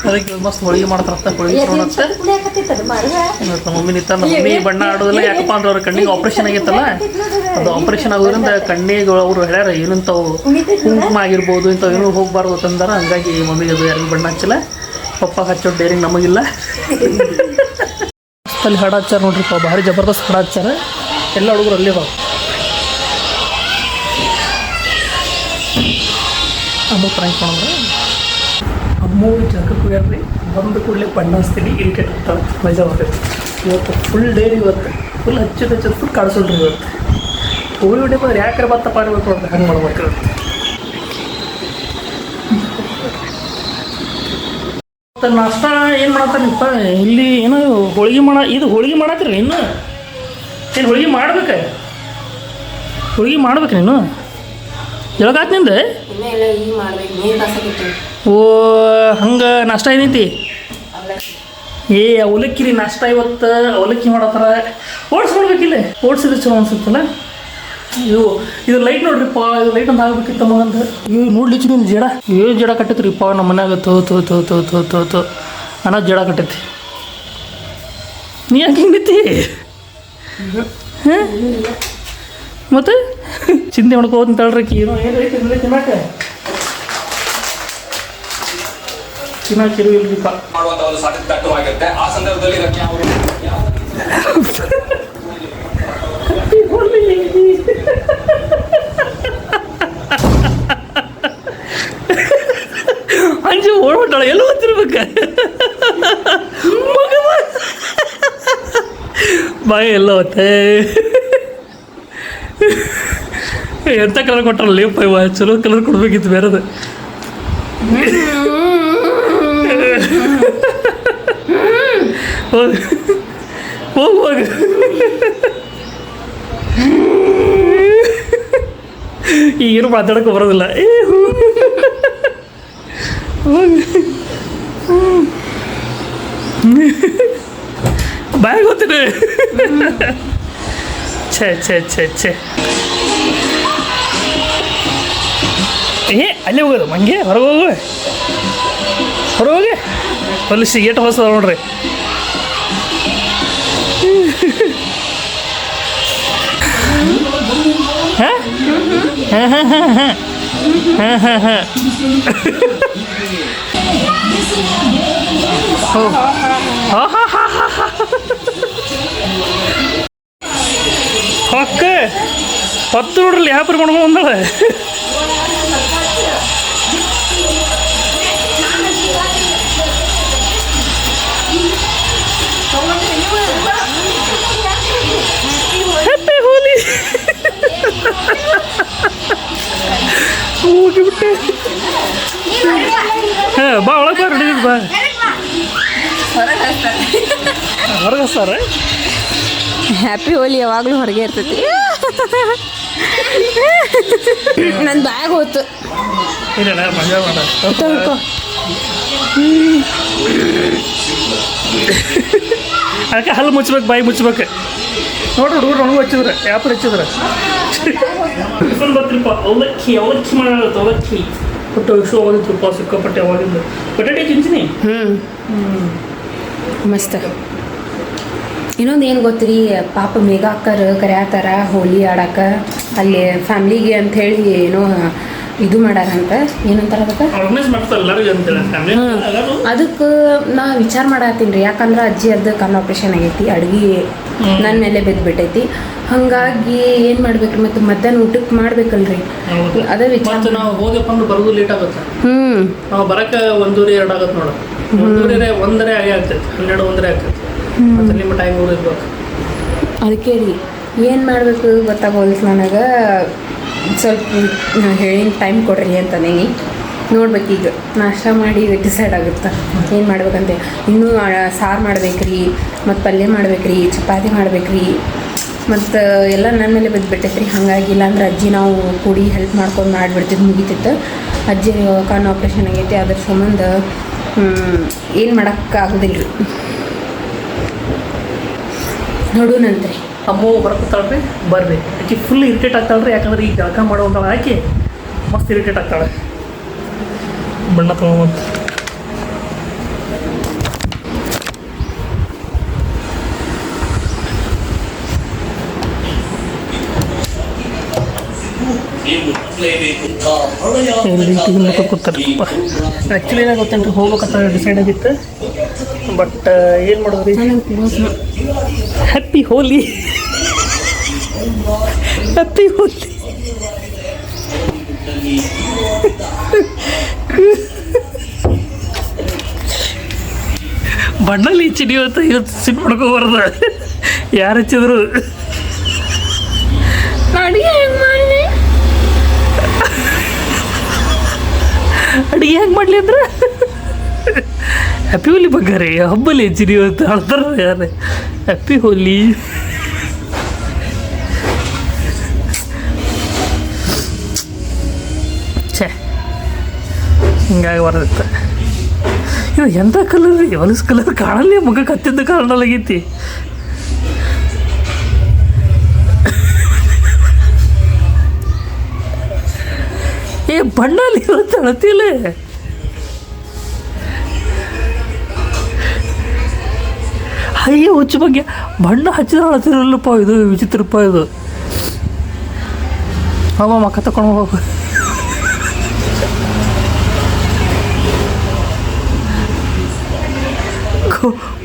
ಅದಕ್ಕೆ ಮಸ್ತ್ ಹೋಳಿಗೆ ಮಾಡ್ತಾರಂತ ಹೋಳಿಗೆ ನಮ್ಮ ಮಮ್ಮಿ ನಿಂತ ನಮ್ಮ ಮಮ್ಮಿ ಬಣ್ಣ ಆಡೋದಿಲ್ಲ ಯಾಕಪ್ಪ ಅಂದ್ರೆ ಅವ್ರ ಕಣ್ಣಿಗೆ ಆಪ್ರೇಷನ್ ಆಗಿತ್ತಲ್ಲ ಅದು ಆಪ್ರೇಷನ್ ಆಗೋದ್ರಿಂದ ಕಣ್ಣಿಗೆ ಅವರು ಹೇಳ್ಯಾರ ಏನಂತವು ಕುಂಕುಮ ಆಗಿರ್ಬೋದು ಇಂಥವು ಏನೂ ಹೋಗ್ಬಾರ್ದು ಅಂತಂದಾರ ಹಂಗಾಗಿ ಮಮ್ಮಿಗೆ ಅದು ಯಾರಿಗೂ ಬಣ್ಣ ಹಚ್ಚಿಲ್ಲ ಪಪ್ಪ ಹಚ್ಚೋ ಡೇರಿಂಗ್ ನಮಗಿಲ್ಲ ಅಲ್ಲಿ ಹಾಡಾಚಾರ ಹಚ್ಚಾರ ನೋಡ್ರಿಪ್ಪ ಭಾರಿ ಜಬರ್ದಸ್ತ್ ಹಾಡಾಚಾರ ಹಚ್ಚಾರ ಎಲ್ಲ ಹುಡುಗರು ಅಲ್ಲಿ ಬಾ ಅಮ್ಮ ಪ್ರಾಂಕ್ ಮಾಡೋದು ಅಮ್ಮು ಜಾಗಕ್ಕೆ ಹೋಗ್ಯಾರ್ರಿ ಬಂದ ಕೂಡಲೇ ಬಣ್ಣ ಹಚ್ತೀನಿ ಇರಿಟೇಟ್ ಆಗ್ತಾಳೆ ಮಜಾ ಬರ್ತೈತಿ. ಇವತ್ತು ಫುಲ್ ಡೇ ಇವತ್ತು. ಫುಲ್ ಹಚ್ಚಿದ ಹಚ್ಚದ ಫುಲ್ ಕಾಡಿಸೋಳ್ರಿ ಇವತ್ತು. ಹೋಳಿ ಹೊಡಿ ಬಂದ್ರೆ ಯಾಕೆ ಬತ್ತಪ್ಪ ಪಾಡಬೇಕು ಅಂತ ಹಂಗೆ ಮಾಡ್ಬೇಕು. ಮತ್ತೆ ನಾಷ್ಟ ಏನು ಮಾಡ್ತಾನಪ್ಪ ಇಲ್ಲಿ ಏನು ಹೋಳಿಗೆ ಮಾಡ, ಇದು ಹೋಳಿಗೆ ಮಾಡತ್ತೀರಿ ಇನ್ನು ಏನು ಹೋಳಿಗೆ ಮಾಡ್ಬೇಕು? ಹೋಳಿಗೆ ಮಾಡ್ಬೇಕು ನೀನು? ಜಳಗಾತ್ನಿಂದ ಓ ಹಂಗೆ ನಾಷ್ಟ ಏನೈತಿ? ಏ ಅವಲಕ್ಕಿ ರೀ ನಾಷ್ಟ ಇವತ್ತು ಅವಲಕ್ಕಿ ಮಾಡತ್ತಾರ. ಓಟ್ಸ್ ಇದು ಚಲೋ ಅನ್ಸುತ್ತಲ್ಲ? ಇದು ಇದು ಲೈಟ್ ನೋಡ್ರಿಪ್ಪ ಇದು ಲೈಟ್ ಅಂತ ಆಗ್ಬೇಕಿತ್ತಮ್ಮ ಅಂತ ಇವ್ ನೋಡ್ಲಿಚ್ಚು ನಿಮ್ಮ ಜಡ. ಏನು ಜಡ ಕಟ್ಟೈತ್ರಿಪ್ಪ ನಮ್ಮ ಮನ್ಯಾಗ? ತೋ ತೋ ತೋ ತೋ ತೋ ತೋ ತೋ ಅನ್ನೋ ಜಡ ಕಟ್ಟೈತಿ. ನೀ ಯಾಕೆ ಹಿಂಗೆ ನಿಂತಿ ಹಾಂ? ಮತ್ತೆ? ಚಿಂತೆ ಮಾಡ್ಕೋ ಅಂತಳ್ರಿ ಏನೋ ಏನು ಐತಿ ಇಲ್ಲೇ ತಿನ್ನಾಕ? ತಿನ್ನಾಕ ಇರು ಇಲ್ರಿಪ್ಪ ಮಾಡುವಂತ ಒಂದು ಸಾಧ್ಯತೆ ದಟ್ಟವಾಗಿರುತ್ತೆ ಆ ಸಂದರ್ಭದಲ್ಲಿ ಇದಕ್ಕೆ ಅವರು ಅಂಜು ಓಡ್ಬಿಟ್ಟಾಳ ಎಲ್ಲ ಓದ್ತಿರ್ಬೇಕ ಮಗವ ಬಾಯಿ ಎಲ್ಲ ಓದ್ತೆ ಎಂಥ ಕಲರ್ ಕೊಟ್ರಲ್ಲ ಲೇಪ ಚಲೋ ಕಲರ್ ಕೊಡ್ಬೇಕಿತ್ತು ಬೇರೆದು. ಹೋಗ್. ಈಗೇನು ಮಾತಾಡಕ್ಕೆ ಬರೋದಿಲ್ಲ. ಏ ಬಾಯ್ ಗೊತ್ತಿದೆ. ಛೇ ಛೇ ಛೇ ಛೇ. ಏ, ಅಲ್ಲೇ ಹೋಗೋದು ಮಂಗೆ ಹೊರಗೆ ಹೋಗು. ಹೊರಗೆ ಹೋಗಿ. ಅಲ್ಲಿ ಸಿಗೇಟ್ ಹೊಸ ನೋಡ್ರಿ. ಹಾಂ? ಹಾಂ ಹಾಂ ಹಾಂ ಹಾಂ. ಹಾಂ ಹಾಂ ಹಾಂ. ಹೊಕ್ಕ ഒക്കെ പത്ത് റോഡിൽ യാത്ര പണം വന്നോളെ ಹೋಗಿ ಬಿಟ್ಟೆ ಹಾ ಬಾ ಒಳಗೆ ಬಾ ರೆಡಿ ಬಾ ಹೊರಗೆ ಹಸ್ತಾರೆ ಹ್ಯಾಪಿ ಹೋಲಿ ಯಾವಾಗಲೂ ಹೊರಗೆ ಇರ್ತೈತಿ. ನನ್ನ ಬ್ಯಾಗ್ ಹೋಯ್ತು. ಇಲ್ಲ ಮಜಾ ಮಾಡ. ತಗೊಳ್ಕೊ ಅದಕ್ಕೆ ಹಲ್ಲು ಮುಚ್ಬೇಕು ಬಾಯಿ ಮುಚ್ಬೇಕು. ನೋಡ್ರಿ ಹುಡುಗರು ನನಗೂ ಹಚ್ಚಿದ್ರೆ ಯಾಪರ್ ಹಚ್ಚಿದ್ರೆ? ಬರ್ತಿರಪ್ಪ ಅವಲಕ್ಕಿ ಅವಲಕ್ಕಿ ಮಾಡಾಗತ್ತೆ ಅವಲಕ್ಕಿ. ಬಟ್ ವಿಷು ಅವಾಗಿದ್ರಪ್ಪ ಸಿಕ್ಕಾಪಟ್ಟೆ ಅವಾಗಿಂದ ಬಟಾಟೆ ತಿಂತೀನಿ. ಹ್ಞೂ ಮಸ್ತ್. ಇನ್ನೊಂದು ಏನು ಗೊತ್ತ್ರಿ ಪಾಪ ಮೇಘಾಕರ್ ಕರೆಯತ್ತಾರ ಕರ್ಯಾತಾರ ಹೋಲಿ ಆಡಾಕ ಅಲ್ಲಿ ಫ್ಯಾಮ್ಲಿಗೆ ಹೇಳಿ ಏನೋ ಇದು ಮಾಡ್ಯಾರಂತ ಏನಂತಾರ ಅದಕ್ಕೆ? ಅದಕ್ಕೆ ನಾ ವಿಚಾರ ಮಾಡತ್ತೀನಿ ರೀ. ಯಾಕಂದ್ರೆ ಅಜ್ಜಿ ಅರ್ಧ ಕಣ್ಣು ಆಪ್ರೇಷನ್ ಆಗೈತಿ. ಅಡ್ಗಿ ನನ್ನ ಮೇಲೆ ಬಿದ್ದೈತಿ ಹಾಗಾಗಿ ಏನು ಮಾಡ್ಬೇಕ್ರಿ? ಮತ್ತು ಮಧ್ಯಾಹ್ನ ಊಟಕ್ಕೆ ಮಾಡ್ಬೇಕಲ್ರಿ. ಅದೇ ವಿಚಾರ ನಾವು ಹೋದಪ್ಪ ಅಂದ್ರೆ ಬರೋದು ಲೇಟ್ ಆಗುತ್ತೆ. ಹ್ಞೂ ನಾವು ಬರಕ್ಕೆ ಒಂದೂವರೆ ಎರಡು ಆಗುತ್ತೆ ನೋಡು. ಒಂದೂವರೆ ಒಂದರೆ ಆಗೇ ಆಗ್ತೈತೆ. ಹನ್ನೆರಡು ಒಂದರೆ ಆಗ್ತೈತೆ. ನಿಮ್ಮ ಟೈಮ್ ಅದಕ್ಕೆ ರೀ ಏನು ಮಾಡಬೇಕು ಗೊತ್ತಾಗೋದಿಲ್ಲ ನನಗೆ ಸ್ವಲ್ಪ ಹೇಳಿನ ಟೈಮ್ ಕೊಡ್ರಿ ಅಂತ ನೋಡ್ಬೇಕು ಈಗ ನಾಷ್ಟ ಮಾಡಿ ಡಿಸೈಡ್ ಆಗುತ್ತೆ? ಏನು ಮಾಡ್ಬೇಕಂತ ಇನ್ನೂ ಸಾರು ಮಾಡ್ಬೇಕ್ರಿ ಮತ್ತು ಪಲ್ಯ ಮಾಡ್ಬೇಕ್ರಿ ಚಪಾತಿ ಮಾಡ್ಬೇಕ್ರಿ ಮತ್ತು ಎಲ್ಲ ನನ್ನ ಮೇಲೆ ಬಿದ್ದುಬಿಟ್ಟೈತೆ ರೀ ಹಾಗಾಗಿ ಇಲ್ಲಾಂದ್ರೆ ಅಜ್ಜಿ ನಾವು ಕೂಡಿ ಹೆಲ್ಪ್ ಮಾಡ್ಕೊಂಡು ಮಾಡಿಬಿಡ್ತಿದ್ದು ಮುಗಿತಿತ್ತು. ಅಜ್ಜಿ ಕಣ್ಣು ಆಪ್ರೇಷನ್ ಆಗೈತಿ ಅದ್ರ ಸಂಬಂಧ ಏನು ಮಾಡೋಕ್ಕಾಗೋದಿಲ್ಲ ರೀ ನೋಡೋಣಂತ್ರಿ ಅಮ್ಮೋ ಬರಕತ್ತಾಳ್ರಿ ಬರ್ರಿ. ಆಕೆ ಫುಲ್ ಇರಿಟೇಟ್ ಆಗ್ತಾಳ್ರಿ, ಯಾಕಂದ್ರೆ ಈಗ ಜಳಕ ಮಾಡೋ ಆಕೆ ಮಸ್ತ್ ಇರಿಟೇಟ್ ಆಗ್ತಾಳೆ. ಬಣ್ಣ ತೊಗೊಂಬಂತ ಆ್ಯಕ್ಚುಲಿ ಏನಾಗ ಗೊತ್ತೇನ್ರಿ ಹೋಗ್ಬೇಕಂತ ಡಿಸೈಡ್ ಆಗಿತ್ತು. ಬಟ್ ಏನು ಮಾಡೋದ್ರಿ? ಹ್ಯಾಪಿ ಹೋಲಿ ಹ್ಯಾಪಿ ಹೋಲಿ ಬಣ್ಣಲ್ಲಿ ಚಿಡಿ ಇವತ್ತು ಇವತ್ತು ಸಿಟ್ ಮಾಡ್ಕೋಬಾರ್ದ ಯಾರು ಹಚ್ಚಿದ್ರು ಅಡುಗೆ ಹೆಂಗೆ ಮಾಡಲಿ ಅಡುಗೆ ಹೆಂಗೆ ಮಾಡಲಿ ಅಂದ್ರೆ? ಹ್ಯಾಪಿ ಹೋಲಿ ಬಗ್ಗಾರೆ ಹಬ್ಬಲಿ ಹೆಚ್ಚಿರಿ ಇವತ್ತು ಹೇಳ್ತಾರೆ ಯಾರೇ ಹ್ಯಾಪಿ ಹೋಲಿ ಛೇ, ಹಿಂಗಾಗಿ ಬರದಿತ್ತು ಇದು ಎಂಥ ಕಲರ್ ರೀ? ಹೊಲಸ್ ಕಲರ್ ಕಾಣಲ್ಲ ಮುಖಕ್ಕೆ ಹತ್ತಿದ್ದ ಕಾರಣಲಾಗೈತಿ ಏ ಬಣ್ಣ ಅಲ್ಲಿ ಇರುತ್ತೆ ಅಳತಿಲ್ಲ ಅಯ್ಯೋ ಹುಚ್ಚು ಬಗ್ಗೆ ಬಣ್ಣ ಹಚ್ಚಿದ್ರೆ ಅಳತಿರಲ್ಲಪ್ಪ ಇದು ವಿಚಿತ್ರಪ್ಪ ಇದು ಅವ ಮಕ್ಕ ತಕೊಂಡು ಹೋಗು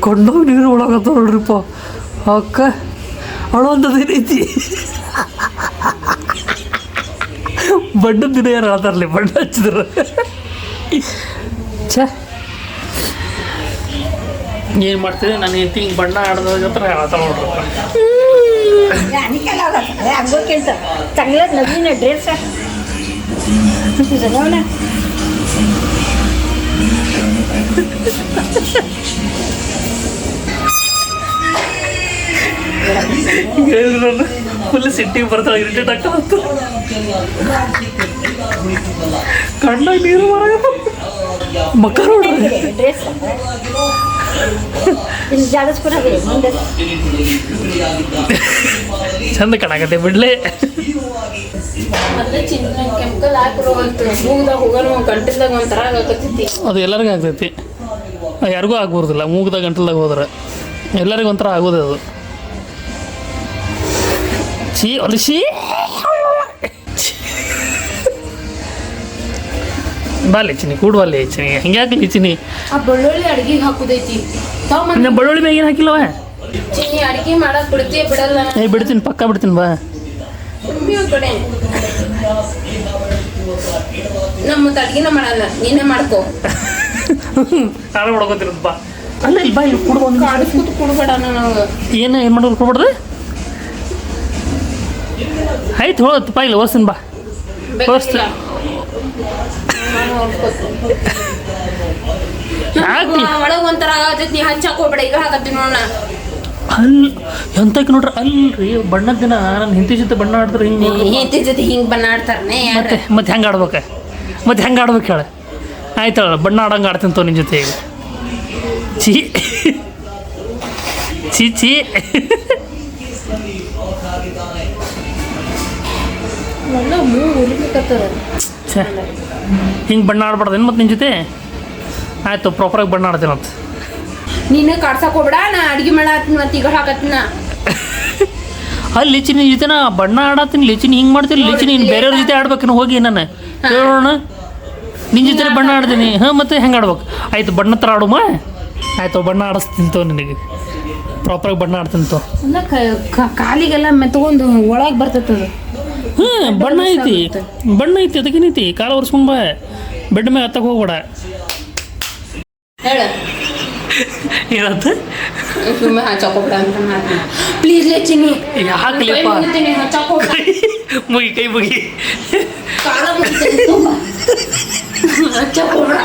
ಕೊಂಡೋಗಿ ನೀರು ಒಳಗತ್ತ ನೋಡ್ರಿಪ್ಪ ಅಕ್ಕ ಅಳೋಂಥದ್ದೇನೈತಿ ಬಣ್ಣದ ದಿನ ಯಾರು ಆತಾರಲಿ ಬಣ್ಣ ಹಚ್ಚಿದ್ರು ಛೇ ಏನು ಮಾಡ್ತೀರಿ ನಾನು ಹೆಂಡತಿ ಹಿಂಗೆ ಬಣ್ಣ ಆಡ್ದಾಗ ಹತ್ರ ಆತ ನೋಡ್ರಪ್ಪ आणि काय लावला अरे अंघोळ केलं तर चांगलं नवीन ड्रेस तुझं जाऊ ना ಹೇಳಿದ್ರು ಫುಲ್ ಸಿಟ್ಟಿಗೆ ಬರ್ತಾಳೆ ಇರಿಟೇಟ್ ಆಗ್ತಾ ಇತ್ತು ಕಣ್ಣಾಗ ನೀರು ಮರ ಮಕ್ಕ ಚಂದ ಕಣಕತ್ತೆ ಬಿಡ್ಲೆ. ಅದು ಎಲ್ಲರಿಗೂ ಆಗ್ತೈತಿ. ಯಾರಿಗೂ ಆಗ್ಬಾರ್ದಿಲ್ಲ ಮೂಗ್ದಾಗ ಗಂಟಲ್ದಾಗ ಹೋದ್ರೆ. ಎಲ್ಲರಿಗೂ ಒಂಥರ ಆಗೋದೇ ಅದು. ಛೀ ಒಂದು ಸಿ ಬಾಲಿ ಚಿನಿ ಕೂಡುವಲ್ಲಿ ಚಿನಿ ಹಿಂಗ್ಯಾಕೆ ಚಿನಿ ಆ ಬೆಳ್ಳುಳ್ಳಿ ಅಡ್ಗಿಗೆ ಹಾಕುದೈತಿ. ತಾವ್ ಇನ್ನು ಬೆಳ್ಳುಳ್ಳಿ ಮ್ಯಾಗೇನು ಹಾಕಿಲ್ಲವ ಚಿನ್ನಿ ಅಡ್ಗೆ ಮಾಡಕ್ ಬಿಡ್ತೀಯ ಬಿಡಲ್ಲ. ಏ ಬಿಡ್ತೀನಿ ಪಕ್ಕ ಬಿಡ್ತೀನಿ ಬಾ. ಕಡೆ. ನಮ್ಮ ಅಡ್ಗಿನ ಮಾಡಲ್ಲ ನೀನೇ ಮಾಡ್ಕೋ. ನಾನು ಹೊಡ್ಕೊತಿರೋದು ಬಾ. ಅಲ್ಲ ಇಲ್ಲಿ ಬಾ ಇಲ್ಲಿ ಕುಡ್ದು ಒಂದು ಕೊಡ್ಬೇಡ ನನಗೆ ಏನು ಏನು ಮಾಡೋದು ಕೊಡ್ಬಾರ್ದು? ನೀ ಹಚ್ಚಾಕ್ ಪೈಲ್ ಈಗ ಬಾ ನೋಡ ಅಲ್ಲಿ ಎಂತಕ್ಕೆ ನೋಡ್ರಿ ಅಲ್ರಿ ಬಣ್ಣದ ದಿನ ನನ್ನ ಹಿಂತಿ ಜೊತೆ ಬಣ್ಣ ಆಡಿದ್ರೆ ಹಿಂಗೆ ಹಿಂತಿ ಜೊತೆ ಹಿಂಗೆ ಬಣ್ಣ ಯಾರ? ಮತ್ತೆ ಮತ್ತೆ ಹೆಂಗೆ ಆಡ್ಬೇಕು? ಮತ್ತೆ ಹೆಂಗೆ ಆಡ್ಬೇಕು ಹೇಳ. ಆಯ್ತಳ ಬಣ್ಣ ಆಡಂಗೆ ಆಡ್ತೀನಿ ತೋ ನಿನ್ನ ಜೊತೆ ಈಗ. ಚಿ ಚೀ ಚೀ ಛೇ ಹಿಂಗೆ ಬಣ್ಣ ಆಡ್ಬಾರ್ದು. ಏನು ಮತ್ತು ನಿನ್ನ ಜೊತೆ? ಆಯ್ತು ಪ್ರಾಪರಾಗಿ ಬಣ್ಣ ಆಡ್ತೀನಂತ ನೀನು ಕಾಡ್ಸಕ್ ಹೋಗ್ಬೇಡ ನಾ ಅಡ್ಗೆ ಮಾಡತ್ತೀನಿ ಮತ್ತೆ ಈಗ ಹಾಕತ್ತೀನ ಅಲ್ಲಿ ಲಿಚಿನ ಜೊತೆ ನಾ ಬಣ್ಣ ಆಡತ್ತೀನಿ ಲಿಚಿನ ಹಿಂಗೆ ಮಾಡ್ತೀನಿ ಲಿಚಿನ ಇನ್ನು ಬೇರೆಯವ್ರ ಜೊತೆ ಆಡ್ಬೇಕೇನು ಹೋಗಿ ನಾನು ಹೇಳೋಣ ನಿನ್ನ ಜೊತೆ ಬಣ್ಣ ಆಡ್ತೀನಿ. ಹಾಂ ಮತ್ತೆ ಹೆಂಗೆ ಆಡ್ಬೇಕು? ಆಯ್ತು ಬಣ್ಣ ಹತ್ರ ಆಡುಮ? ಆಯ್ತು ಬಣ್ಣ ಆಡಿಸ್ತೀನಿ ತೋ ನಿನಗೆ. ಪ್ರಾಪರಾಗಿ ಬಣ್ಣ ಆಡ್ತೀನಿ ತೋ. ಕಾಲಿಗೆಲ್ಲ ಮೆತ್ಕೊಂಡು ಒಳಗೆ ಬರ್ತೈತದ. ಹ್ಞೂ ಬಣ್ಣ ಐತಿ. ಬಣ್ಣ ಐತಿ ಅದಕ್ಕೇನೈತಿ ಕಾಲ ಒರೆಸ್ಕೊಂಡ್ ಬಾ. ಬೆಡ್ ಮೇಲೆ ಹತ್ತಕ್ಕೆ ಹೋಗ್ಬೇಡ. ಹೇಳ. ಏನಂತ? ಸುಮ್ಮನೆ ಹಚ್ಚಾಕ್ ಹೋಗ್ಬೇಡ ಅಂತ ಮಾಡ್ತೀನಿ ಪ್ಲೀಸ್ ಲೇ ಚಿನ್ನಿ. ಯಾಕಲೆಪ್ಪ ಹಚ್ಚಾಕ್ ಹೋಗ್ಬೇಡ. ಮುಗಿ ಕೈ ಮುಗಿ. ಕಾಲ ಮುಗಿತೀನಿ ತುಂಬಾ ಹಚ್ಚಾಕ್ ಹೋಗ್ಬೇಡ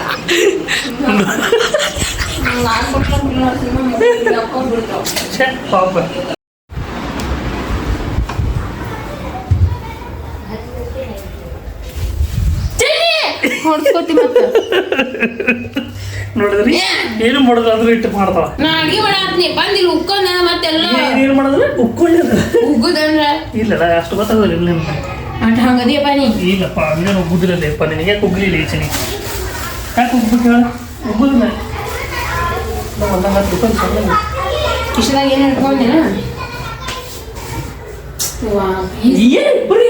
ನಂಗ್ ಆಗ್ಬಿಡ್ತಾವ್ ಸುಮ್ನೆ ಮುಗಿ ಹಾಕ್ಕೊಂಡ್ಬಿಡ್ತಾವ್. ಛೆ, ಪಾಪ ಹೊಡ್ಸ್ಕೊತಿ ಮತ್ತೆ. ನೋಡಿದ್ರಿ? ಏನು ಮಾಡೋದು? ಅಂದ್ರೆ ಇಟ್ಟು ಮಾಡ್ತಾವ ನಾ ಅಡ್ಗೆ ಮಾಡಾತ್ನಿ. ಬಂದು ಇಲ್ಲಿ ಉಕ್ಕೊಂಡ ಮತ್ತೆಲ್ಲ ಏನು ಮಾಡಿದ್ರೆ ಉಕ್ಕೊಳ್ಳೋದು. ಉಗ್ಗುದಂದ್ರ. ಇಲ್ಲ ಅಷ್ಟು ಗೊತ್ತಾಗೋದಿಲ್ಲ ಇಲ್ಲ ನಿಮ್ಗೆ. ಅಟ್ ಹಂಗದಿಯಪ್ಪ ನೀ ಇಲ್ಲಪ್ಪ ಹಂಗೇನು ಉಗ್ಗುದಿಲ್ಲಪ್ಪ ನಿನಗೆ ಯಾಕೆ ಉಗ್ಲಿಲ್ಲ ಈಚೆನಿ ಯಾಕೆ ಉಗ್ಬೇಕು ಹೇಳ? ಉಗ್ಗುದಿಲ್ಲ. ನಮ್ಮ ಒಂದಂಗ ದುಕಾನ್ ಸಣ್ಣ ಕಿಶದಾಗ ಏನು ಇಟ್ಕೊಂಡೇನ ವಾ ಏನು? ಬರೀ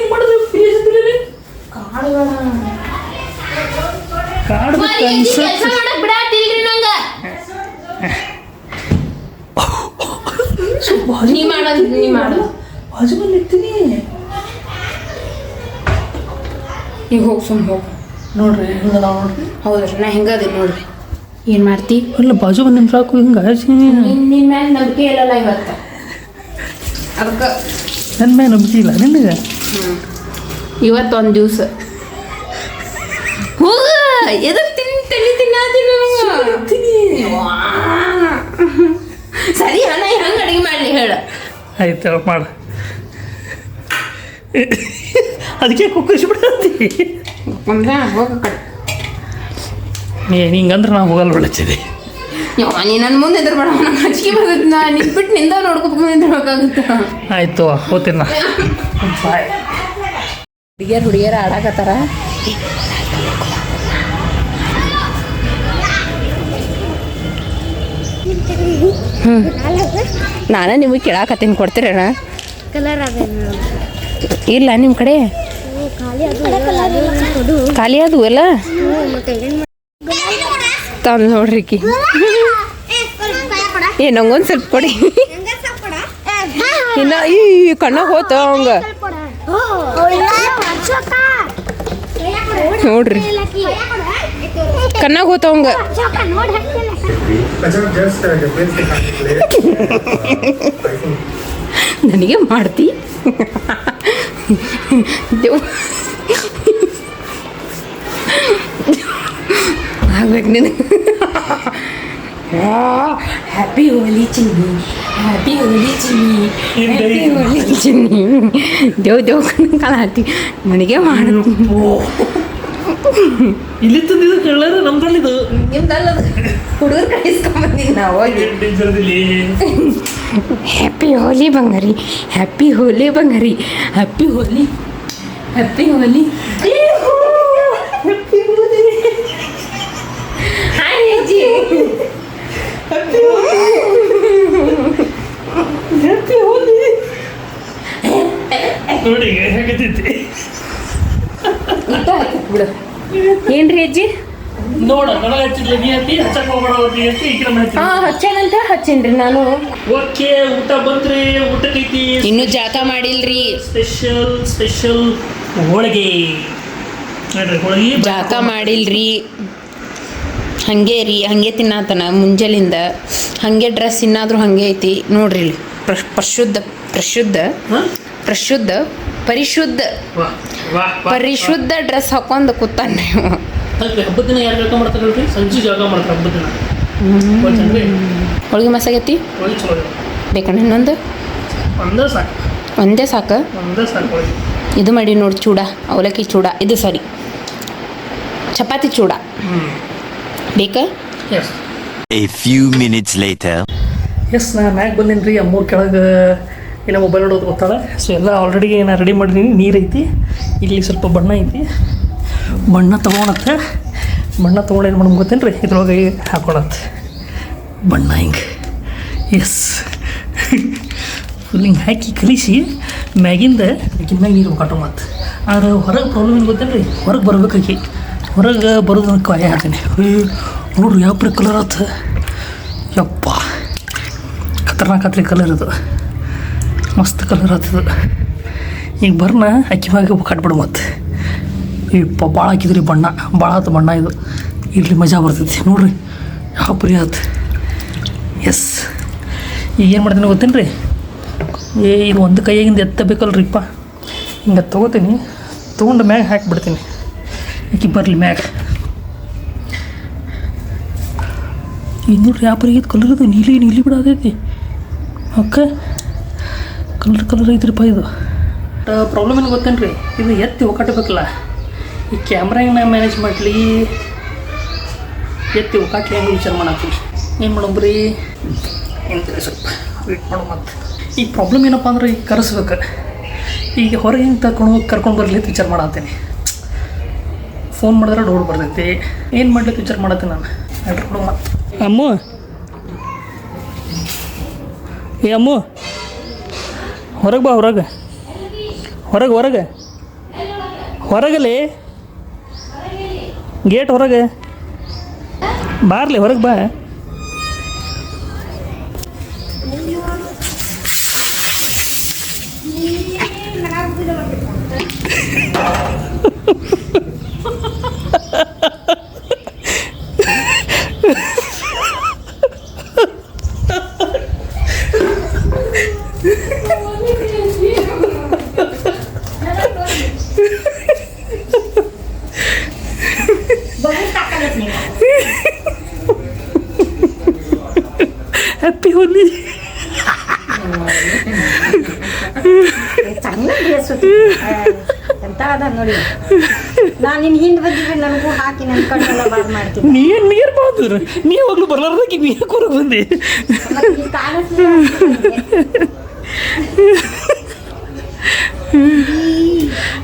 ಕಾಡುಗಳ ಕಾಡ್ಬೇಕು ಕೆಲಸ ಮಾಡಕ್ ಬಿಡಾತಿಲ್ರಿ ನಂಗ. ನೀ ಮಾಡೋದ್ ನೀ ಮಾಡು. ಬಾಜು ಬಂದು ಈಗ ಹೋಗಿ ಸುಮ್ ಹೋಗಿ. ನೋಡ್ರಿ ಹಿಂಗೆ ನಾವು ನೋಡ್ರಿ. ಹೌದ್ರಿ ನಾ ಹಿಂಗದೆ ನೋಡ್ರಿ. ಏನು ಮಾಡ್ತಿ? ಅಲ್ಲ ಬಾಜು ಬಂದು ನಿಮ್ಮ ಸಾಕು ಹಿಂಗೆ ನಿನ್ನ ಮ್ಯಾಲೆ ನಂಬಿಕೆ ಇಲ್ಲಲ್ಲ ಇವತ್ತು. ಅದಕ್ಕೆ. ನನ್ನ ಮ್ಯಾಲೆ ನಂಬಿಕೆ ಇಲ್ಲ ನಿನಗೆ? ಇವತ್ತೊಂದು ದಿವಸ. ಹೋಗ ತಿನ್ನಾತೀನಿ ಸರಿ ಅಣ್ಣ ಹೆಂಗ್ ಅಡಿಗೆ ಮಾಡಲಿ ಹೇಳ. ಆಯ್ತು ಮಾಡು. ಅದಕ್ಕೆ ಕುಕ್ಕರಿಸಿ ಬಿಡತ್ತಿ ಒಂದ ಹೋಗ ಕಡೆ. ಏ ಹಿಂಗಂದ್ರೆ ನಾವು ಹೋಗಲ್ಲ ಬಿಡಚ್ಚಿದೆ ಯವ್ವ ನೀ ನನ್ನ ಮುಂದೆ ಎದುರು ಬೇಡ ನಂಗೆ ಹಚ್ಚಿಗೆ ಬರ್ತೈತಿ ನಾ ನಿನ್ ಬಿಟ್ಟು ನಿಂದ ನೋಡ್ಕೊಂಡು ನಿಂದಿರ್ಬೇಕಾಗುತ್ತೆ ಆಯ್ತು ಹೋಗ್ತೀನಿ ನಾ. ಬಾಯ್ ಹುಡುಗಿಯರ್ ಹುಡುಗಿಯರ ಆಡಾಕತ್ತಾರ. ನಾನು ನಿಮಗೆ ಕೇಳಾಕತ್ತೀನಿ ಕೊಡ್ತೀರಣ್ಣ ಕಲರ್ ಅದೇನು ಇಲ್ಲ ನಿಮ್ಮ ಕಡೆ? ಖಾಲಿ ಅದು ಕೊಡು ಖಾಲಿ ಅದು ಎಲ್ಲ? ಮತ್ತೆ ಏನು ತಂದು ನೋಡ್ರಿ ಕಿ ಏ, ನಂಗೊಂದು ಸ್ವಲ್ಪ ಕೊಡಿ. ಇನ್ನ ಈ ಕಣ್ಣಾಗ ಹೋತ ಅವಂಗ. ನೋಡ್ರಿ. kanak kota enggak kan mau denger Aku kenal. Happy Holi Chini, Happy Holi Chini, Happy Holi Chini. Jauh kan kalah ti. Nengi mau mati? ಇಲ್ಲಿ ತಂದಿದ್ದು ಕಳ್ಳರು ನಮ್ದ್ರಲ್ಲಿದು ನಿಮ್ದಲ್ಲ ಹುಡುಗರು ಕಳಿಸ್ಕೊಂಬಂದಿದ್ದು ನಾವು ಹ್ಯಾಪಿ ಹೋಲಿ ಬಂಗಾರಿ ಹ್ಯಾಪಿ ಹೋಲಿ ಬಂಗಾರಿ happy Holi happy Holi happy Holi hi ಅಜ್ಜಿ ಹ್ಯಾಪಿ ಹೋಲಿ ನೋಡಿ ಹೇಗತ್ತೈತಿ ಇಟ್ಟ ಹಾಕಿತ್ ಬಿಡು ಏನ್ರಿ ಅಜ್ಜಿ? ನೋಡ ನನಗೆ ಹಚ್ಚಿದ್ಲ ನೀ ಹತ್ತಿ ಹಚ್ಚಕ್ ಹೋಗ್ಬೇಡ ನೀ ಹತ್ತಿ ಈ ಕಡೆ ಹಚ್ಚಿ ಹಾಂ ಹಚ್ಚೇನಂತ ಹಚ್ಚೇನ್ರಿ ನಾನು. ಓಕೆ ಊಟ ಬಂದ್ರಿ ಊಟ ಇನ್ನು ಜಾತ ಮಾಡಿಲ್ರಿ. ಸ್ಪೆಷಲ್ ಸ್ಪೆಷಲ್ ಹೋಳಿಗೆ. ನೋಡ್ರಿ ಹೋಳಿಗೆ ಮಾಡಿಲ್ರಿ. ಹಂಗೆ ರೀ ಹಂಗೆ ತಿನ್ನತನ ಮುಂಜಾಲಿಂದ. ಹಂಗೆ ಡ್ರೆಸ್ ಇನ್ನಾದ್ರೂ ಹಂಗೆ ಐತಿ. ನೋಡ್ರಿ ಪ್ರಶುದ್ಧ ಪ್ರ- ಪರಿಶುದ್ಧ ಪ್ರಶುದ್ಧ. ಪ್ರಶುದ್ಧ ಪರಿಶುದ್ಧ ಡ್ರೆಸ್ ಹಾಕೊಂಡು ಕೂತಾನೆ ನೀವು ಹಬ್ಬದ ದಿನ ಯಾರು ಜಳಕ ಮಾಡ್ತಾರೆ ನೋಡ್ರಿ? ಸಂಜೆ ಜಳಕ ಮಾಡ್ತಾರೆ ಹಬ್ಬದ ದಿನ. ಹೋಳಿಗೆ ಮಸಾಗೈತಿ ಹೋಳಿಗೆ ಚಲೋ ಬೇಕಣ್ಣ ಇನ್ನೊಂದು? ಒಂದೇ ಸಾಕು. ಒಂದೇ ಸಾಕು? ಒಂದೇ ಸಾಕು ಹೋಳಿಗೆ. ಇದು ಮಾಡಿ ನೋಡಿ ಚೂಡ ಅವಲಕ್ಕಿ ಚೂಡ ಇದು ಸರಿ. ಚಪಾತಿ ಚೂಡ. ಬೇಕಾ? Yes a few minutes later yes ನಾ ಮ್ಯಾಗ ಬಂದೇನಿ ರೀ ಅಮ್ಮೂರು ಕೆಳಗೆ ಏನೋ ಮೊಬೈಲ್ ನೋಡೋದು ಗೊತ್ತಾಳೆ ಸೊ ಎಲ್ಲ ಆಲ್ರೆಡಿ ನಾ ರೆಡಿ ಮಾಡಿದ್ದೀನಿ ನೀರು ಐತಿ. ಇಲ್ಲಿ ಸ್ವಲ್ಪ ಬಣ್ಣ ಐತಿ. ಬಣ್ಣ ತೊಗೊಳತ್ತೆ ಬಣ್ಣ ತೊಗೊಂಡು ಏನು ಮಾಡೋದು ಗೊತ್ತೇನು ರೀ ಇದ್ರೊಳಗೆ ಹಾಕೊಳತ್ತೆ. ಬಣ್ಣ ಹಿಂಗೆ. ಎಸ್ ಫುಲ್ ಹಿಂಗೆ ಹಾಕಿ ಕಲಿಸಿ, ಮ್ಯಾಗಿಂದ ಮ್ಯಾಗಿನ ಮ್ಯಾಗ ನೀರು ಕಟ್ಟೋ ಮತ್ತು. ಆದ್ರೆ ಹೊರಗೆ ಪ್ರಾಬ್ಲಮ್ ಏನು ಗೊತ್ತೇನು ರೀ ಹೊರಗೆ ಬರ್ಬೇಕಾಗಿ ಹೊರಗೆ ಬರೋದನ್ನ ಕಾಯ ಹಾಕ್ತೀನಿ. ನೋಡ್ರಿ ಯಾವ ಕಲರ್ ಆತ. ಯಪ್ಪ. ಖತರ್ನಾಕ್ ಆತ್ರಿ ಕಲರ್ ಇದು ಮಸ್ತ್ ಕಲರ್ ಆತದ. ಈಗ ಬರ್ನ ಅಕ್ಕಿ ಮ್ಯಾಗ ಕಟ್ಬಿಡು ಮತ್ತೆ ಈ ಭಾಳ ಹಾಕಿದ್ರಿ ಬಣ್ಣ. ಭಾಳ ಆತು ಬಣ್ಣ ಇದು. ಇಲ್ಲಿ ಮಜಾ ಬರ್ತೈತಿ. ನೋಡ್ರಿ ಯಾವ ಪ್ರಿ ಆತು. ಎಸ್ ಈಗ ಏನು ಮಾಡ್ತೀನಿ ಗೊತ್ತೇನು ಏ ಇದು ಒಂದು ಕೈಯಾಗಿಂದ ಎತ್ತಬೇಕಲ್ರಿಪ್ಪ ಹಿಂಗೆ ತೊಗೋತೀನಿ. ತೊಗೊಂಡು ಮ್ಯಾಗ ಹಾಕಿಬಿಡ್ತೀನಿ. ಈಕಿ ಬರಲಿ ಮ್ಯಾಗ. ಇನ್ನೂರು ಯಾಪರಿಗೆ ಕಲರ್ ಅದು ನೀಲಿ ನೀಲಿ ಬಿಡೋದೈತಿ ಓಕೆ ಕಲರ್ ಕಲರ್ ಐತ್ರಿಪ್ಪ ಇದು. ಪ್ರಾಬ್ಲಮ್ ಏನು ಗೊತ್ತೇನು ರೀ ಇದು ಎತ್ತಿ ಒಕ್ಕಟ್ಬೇಕಲ್ಲ ಈ ಕ್ಯಾಮ್ರಾ ಹೆಂಗೆ ನಾ ಮ್ಯಾನೇಜ್ ಮಾಡಲಿ. ಎತ್ತಿ ಒಕ್ಕಾಟ್ಲಿ ಹೆಂಗೆ ವಿಚಾರ ಮಾಡತ್ತೀನಿ ಏನು ಮಾಡೋಬ್ರಿ? ಏನು ಸ್ವಲ್ಪ ವೇಟ್ ಮಾಡೋ ಮತ್ತೆ. ಈ ಪ್ರಾಬ್ಲಮ್ ಏನಪ್ಪ ಅಂದ್ರೆ ಈಗ ಕರೆಸ್ಬೇಕು. ಈಗ ಹೊರಗೆ ಹಿಂಗೆ ತಗೊಂಡು ಹೋಗಿ ಕರ್ಕೊಂಡು ಬರಲಿ ಅಂತ ವಿಚಾರ ಮಾಡತ್ತೀನಿ. ಫೋನ್ ಮಾಡಿದ್ರೆ ಡೋಡ್ ಬರ್ತೈತಿ. ಏನು ಮಾಡ್ಲಿಕ್ಕೆ ವಿಚಾರ ಮಾಡತ್ತೀನಿ ನಾನು. ಹೇಳ್ರಿ ಮತ್ತೆ. ಅಮ್ಮು. ಏ ಅಮ್ಮು. ಹೊರಗೆ ಬಾ ಹೊರಗೆ. ಹೊರಗೆ ಹೊರಗೆ. ಹೊರಗಲಿ. ಗೇಟ್ ಹೊರಗೆ. ಬಾರ್ಲಿ ಹೊರಗೆ ಬಾ. ಎಂತ ಅದ ನೋಡಿ. ನಾನು ನಿನ್ನ ಹಿಂದೆ ಬಂದಿದ್ರೆ ನನಗೂ ಹಾಕಿ ನನ್ನ ಕಣ್ಣೆಲ್ಲ ಬಾರ್ ಮಾಡ್ತೀನಿ. ನೀ ನೀರು ಬಾದ್ರು. ನೀ ಯಾವಾಗಲೂ ಬರ್ಲಾರ್ದಕ್ಕೆ ನೀ ಯಾಕೆ ಹೊರಗೆ ಬಂದೆ ನೀನ್.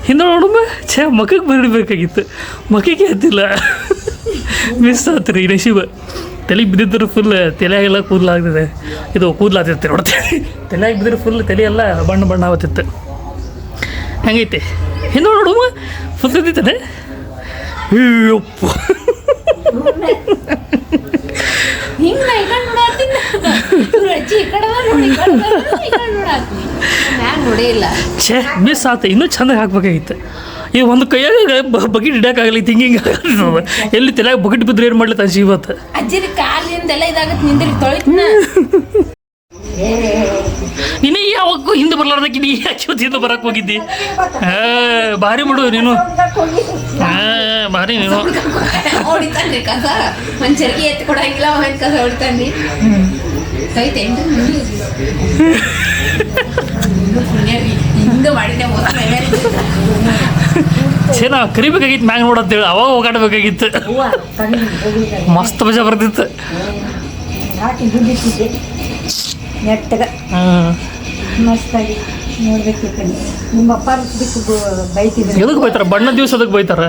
ಹಿಂದೆ ನೋಡಮ್ಮ ಛೇ ಮಖಕ್ಕೆ ಬರಬೇಕಾಗಿತ್ತು ಮಖಕ್ಕೆ ಹತ್ತಿಲ್ಲ. ಮಿಸ್ ಆತ್ರಿ ನಶೀಬ. ತಲೆಗೆ ಬಿದ್ದಿದ್ರು ಫುಲ್ ತಲೆಯಾಗೆಲ್ಲ ಕೂದಲಾಗ್ತದೆ. ಇದು ಕೂದಲಾಗ್ತಿತ್ತು ನೋಡ್ತೆ ತಲೆಯಾಗಿ ಬಿದ್ದರೆ ಫುಲ್ ತಲೆಯೆಲ್ಲ ಎಲ್ಲ ಬಣ್ಣ ಬಣ್ಣ ಆಗುತ್ತಿತ್ತು. ಹೆಂಗೈತಿ? ಹಿಂದೆ ನೋಡು ಫುಲ್ ತಿದ್ದಿತ್ತಾನೆ ಅಯ್ಯಪ್ಪ ಛೇ ಮಿಸ್ ಆತ. ಇನ್ನೂ ಚಂದ ಹಾಕ್ಬೇಕಾಗಿತ್ತು. ಈ ಒಂದು ಕೈಯಾಗ ಬಕೆಟ್ ಹಿಡಿಯೋಕ್ಕಾಗಲಿ ತಿಂಗಿಂಗ್ ಎಲ್ಲಿ ತಲೆಯಾಗ ಬಕೆಟ್ ಬಿದ್ರೆ ಏನು ಮಾಡ್ಲತ್ತ ಜೀವತ್ತು ಅಜ್ಜಿನ ಕಾಲಿಂದೆಲ್ಲ ಇದಾಗತ್ತೆ ನಿಂದ್ರಿ ನೀನು ಯಾವಾಗೂ ಹಿಂದೆ ಬರ್ಲಾರ್ದಕ್ಕೆ ನೀ ಯಾಕೆ ಹಿಂದೆ ಬರಕ್ಕೆ ಹೋಗಿದ್ದಿ? ಭಾರಿ ಬಿಡು ನೀನು. ಭಾರಿ ನೀನು. ಹೊಡಿತಾನ್ರಿ ಕಸ. ಒಂದ್ ಚರ್ಗಿ ಎತ್ತಿ ಕೊಡಂಗಿಲ್ಲ ಒಂದ್ ಕಸ ಹೊಡಿತಾನ್ರಿ. ತೊಯ್ತೇನ್ರಿ ಹಿಂಗ ಮಾಡಿದ್ದೆ ನಾ ಕರಿಬೇಕಾಗಿತ್ತು ಮ್ಯಾಂಗ್ ನೋಡತ್ತೇಳಿ ಅವಾಗ ಹೋಗಾಡಬೇಕಾಗಿತ್ತು. ಮಸ್ತ್ ಮಜಾ ಬರ್ತಿತ್ತು. ನೆಟ್ಟಗ. ಮಸ್ತಾಗಿ ನಿಮ್ಮ ಅಪ್ಪ ಬೈತಿದ್ರು. ಎದಕ್ಕೆ ಬೈತಾರ? ಬಣ್ಣ ದಿವಸ ಅದಕ್ಕೆ ಬೈತಾರ?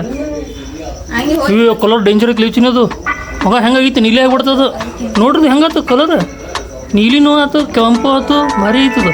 ಹಂಗೆ ಹೋಗಿ ಇವು ಕಲರ್ ಡೇಂಜರ್ ಕ್ಲೀಚಿನ ಅದು. ಮಗ ಹೆಂಗಾಗಿತ್ತು ನೀಲಿ ಆಗ್ಬಿಡ್ತದ. ನೋಡ್ರಿ ಹೆಂಗಾತು ಕಲರ್ ನೀಲಿನೂ ಆತು ಕೆಂಪು ಆತು ಭಾರಿ ಐತದ.